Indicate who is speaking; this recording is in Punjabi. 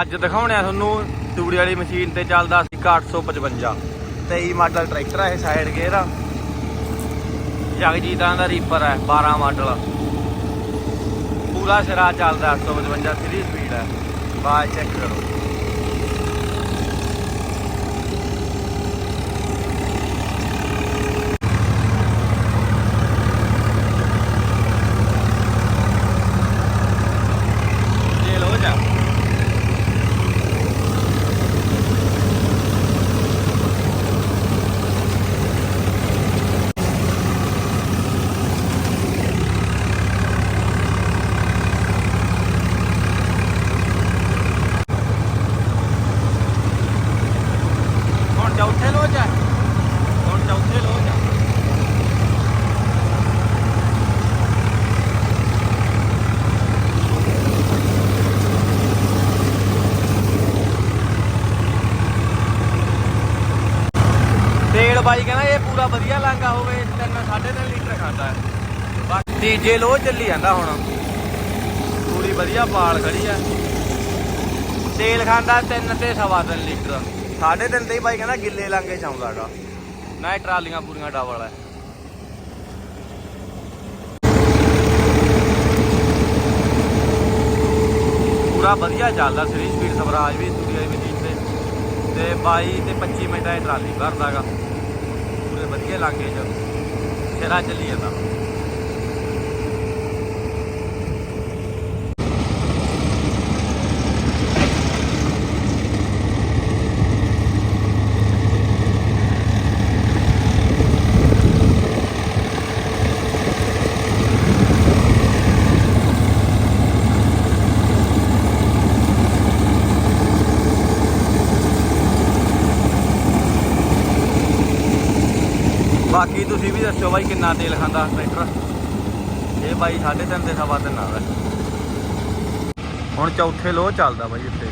Speaker 1: ਅੱਜ ਦਿਖਾਉਣੇ ਆ ਤੁਹਾਨੂੰ ਤੂੜੀ ਵਾਲੀ ਮਸ਼ੀਨ ਤੇ ਚੱਲਦਾ ਸੀ 855 23 ਮਾਡਲ ਟਰੈਕਟਰ ਹੈ ਸਾਈਡ ਗੇਅਰ ਆ। ਜਗਜੀਤਾਂ ਦਾ ਰੀਪਰ ਹੈ 12 ਮਾਡਲ। ਪੂਰਾ ਸਿਰਾ ਚੱਲਦਾ 855 3 ਸਪੀਡ ਹੈ ਬਾਅਦ ਚੈੱਕ ਕਰੋ। ਹੁਣ ਚੌਥੇ ਲੋ ਜਾ। ਹੁਣ ਚੌਥੇ ਲੋ ਤੇਲ ਬਾਈ ਕਹਿੰਦਾ ਇਹ ਪੂਰਾ ਵਧੀਆ ਲਾਂਗਾ ਹੋਵੇ, ਤਿੰਨ ਸਾਢੇ ਤਿੰਨ ਲੀਟਰ ਖਾਂਦਾ ਹੈ। ਬਾਕੀ ਤੀਜੇ ਲੋਹ ਚੱਲੀ ਜਾਂਦਾ ਹੁਣ। ਪੂਰੀ ਵਧੀਆ ਪਾਲ ਖੜੀ ਆ ਤੇਲ ਖਾਂਦਾ ਤਿੰਨ ਤੇ ਸਵਾ ਤਿੰਨ ਲੀਟਰ। ਸਾਢੇ ਤਿੰਨ ਤੇ ਹੀ ਬਾਈ ਕਹਿੰਦਾ ਗਿੱਲੇ ਲਾਂਗੇ ਚ ਆਉਂਦਾਗਾ ਇਹ ਟਰਾਲੀਆਂ ਪੂਰੀਆਂ ਡਬਲ ਹੈ ਪੂਰਾ ਵਧੀਆ ਚੱਲਦਾ ਸ੍ਰੀ ਸਪੀਡ ਸਵਰਾਜ ਵੀ ਦੂਜੀ ਵਾਲੀ ਮਸ਼ੀਨ ਤੇ। ਤੇ 22 ਤੇ 25 ਮਿੰਟਾਂ ਇਹ ਟਰਾਲੀ ਭਰਦਾਗਾ ਪੂਰੇ ਵਧੀਆ ਲਾਗੇ ਚ ਸਿਰਾ ਚੱਲੀ ਜਾਂਦਾ। ਬਾਕੀ ਤੁਸੀਂ ਵੀ ਦੱਸੋ ਬਾਈ ਕਿੰਨਾ ਤੇਲ ਖਾਂਦਾ ਟਰੈਕਟਰ? ਇਹ ਬਾਈ 3.5 ਤੇ ਸਵਾ ਤਿੰਨ ਆਦਾ ਹੁਣ ਚੌਥੇ ਲੋ ਚੱਲਦਾ ਬਾਈ ਇੱਥੇ।